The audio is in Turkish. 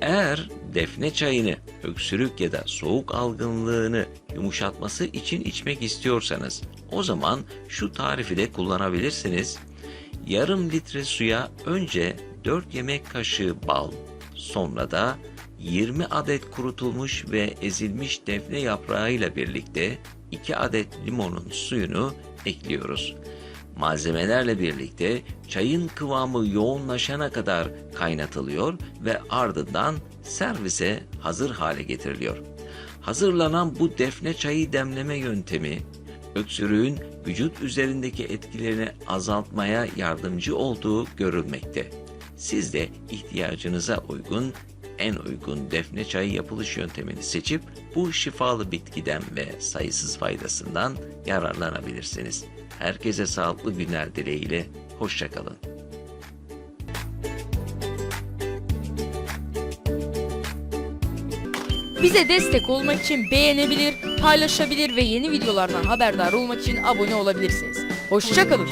Eğer defne çayını öksürük ya da soğuk algınlığını yumuşatması için içmek istiyorsanız o zaman şu tarifi de kullanabilirsiniz. Yarım litre suya önce 4 yemek kaşığı bal, sonra da 20 adet kurutulmuş ve ezilmiş defne yaprağıyla birlikte 2 adet limonun suyunu ekliyoruz. Malzemelerle birlikte çayın kıvamı yoğunlaşana kadar kaynatılıyor ve ardından servise hazır hale getiriliyor. Hazırlanan bu defne çayı demleme yöntemi öksürüğün vücut üzerindeki etkilerini azaltmaya yardımcı olduğu görülmekte. Siz de ihtiyacınıza uygun en uygun defne çayı yapılış yöntemini seçip bu şifalı bitkiden ve sayısız faydasından yararlanabilirsiniz. Herkese sağlıklı günler dileğiyle, hoşçakalın. Bize destek olmak için beğenebilir, paylaşabilir ve yeni videolardan haberdar olmak için abone olabilirsiniz. Hoşçakalın.